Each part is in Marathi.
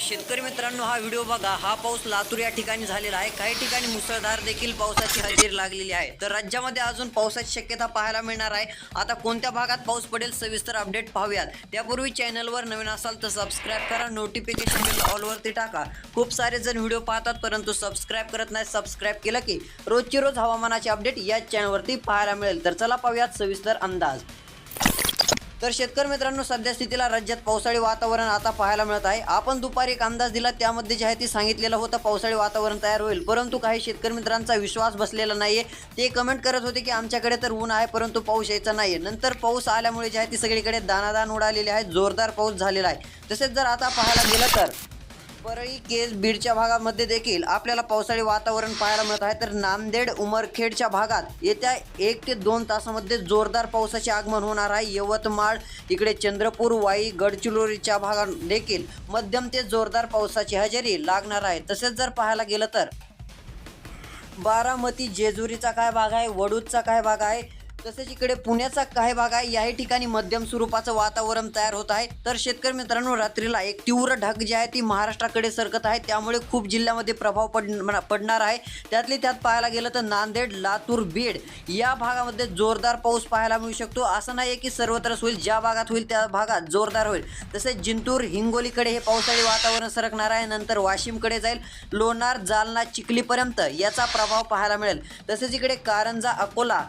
शेतकरी मित्रांनो हा व्हिडिओ बघा. हा पाऊस लातूर या ठिकाणी झालेला आहे. काही ठिकाणी मुसळधार देखील पावसाची हजेरी लागलेली आहे. तर राज्यामध्ये अजून पावसाची शक्यता पाहायला मिळणार आहे. आता कोणत्या भागात पाऊस पडेल सविस्तर अपडेट पाहूयात. त्यापूर्वी चॅनलवर नवीन असाल तर सबस्क्राईब करा. नोटिफिकेशन बिल ऑलवरती टाका. खूप सारे जण व्हिडिओ पाहतात परंतु सबस्क्राईब करत नाही सबस्क्राईब केलं की रोजची रोज हवामानाचे अपडेट याच चॅनलवरती पाहायला मिळेल. तर चला पाहूयात सविस्तर अंदाज. तर शेतकरी मित्रांनो सध्या स्थितीला राज्यात पावसाळी वातावरण आता पाहायला मिळत आहे. आपण दुपारी एक अंदाज दिला त्यामध्ये जे आहे ते सांगितलेलं होतं पावसाळी वातावरण तयार होईल. परंतु काही शेतकरी मित्रांचा विश्वास बसलेला नाहीये. ते कमेंट करत होते की आमच्याकडे तर ऊन आहे परंतु पाऊस यायचा नाहीये. नंतर पाऊस आल्यामुळे जे आहे ती सगळीकडे दानादान उडालेली आहे जोरदार पाऊस झालेला आहे. तसेच जर आता पाहायला गेलं तर परळी केज बीडच्या भागामध्ये देखील आपल्याला पावसाळी वातावरण पाहायला मिळत आहे. तर नांदेड उमरखेडच्या भागात येत्या एक ते दोन तासामध्ये जोरदार पावसाचे आगमन होणार आहे. यवतमाळ इकडे चंद्रपूर वाई गडचिरोलीच्या भागात देखील मध्यम ते जोरदार पावसाची हजेरी लागणार आहे. तसेच जर पाहायला गेलं तर बारामती जेजुरीचा काय भाग आहे वडूदचा काय भाग आहे तसेच इकडे पुण्याचा काही भाग आहे. याही ठिकाणी मध्यम स्वरूपाचं वातावरण तयार होत आहे. तर शेतकरी मित्रांनो रात्रीला एक तीव्र ढग जी आहे ती महाराष्ट्राकडे सरकत आहे. त्यामुळे खूप जिल्ह्यामध्ये प्रभाव पड पडणार आहे. त्यातली त्यात पाहायला गेलं तर नांदेड लातूर बीड या भागामध्ये जोरदार पाऊस पाहायला मिळू शकतो. असं नाही की सर्वत्रच होईल. ज्या भागात होईल त्या भागात जोरदार होईल. तसेच जिंतूर हिंगोलीकडे हे पावसाळी वातावरण सरकणार आहे. नंतर वाशिमकडे जाईल. लोणार जालना चिखलीपर्यंत याचा प्रभाव पाहायला मिळेल. तसेच इकडे कारंजा अकोला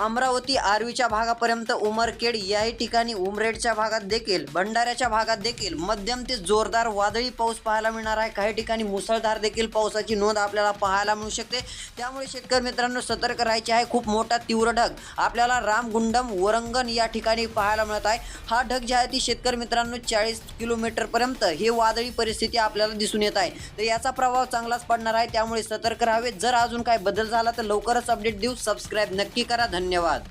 अमरावती आर्वीच्या भागापर्यंत उमरखेड याही ठिकाणी उमरेडच्या भागात देखील भंडाऱ्याच्या भागात देखील मध्यम ते जोरदार वादळी पाऊस पाहायला मिळणार आहे. काही ठिकाणी मुसळधार देखील पावसाची नोंद आपल्याला पाहायला मिळू शकते. त्यामुळे शेतकरी मित्रांनो सतर्क राहायचे आहे. खूप मोठा तीव्र ढग आपल्याला रामगुंडम वरंगण या ठिकाणी पाहायला मिळत आहे. हा ढग जे आहे ती शेतकरी मित्रांनो चाळीस किलोमीटरपर्यंत हे वादळी परिस्थिती आपल्याला दिसून येत आहे. तर याचा प्रभाव चांगलाच पडणार आहे. त्यामुळे सतर्क राहावे. जर अजून काय बदल झाला तर लवकरच अपडेट देऊ. सबस्क्राईब नक्की करा. धन्यवाद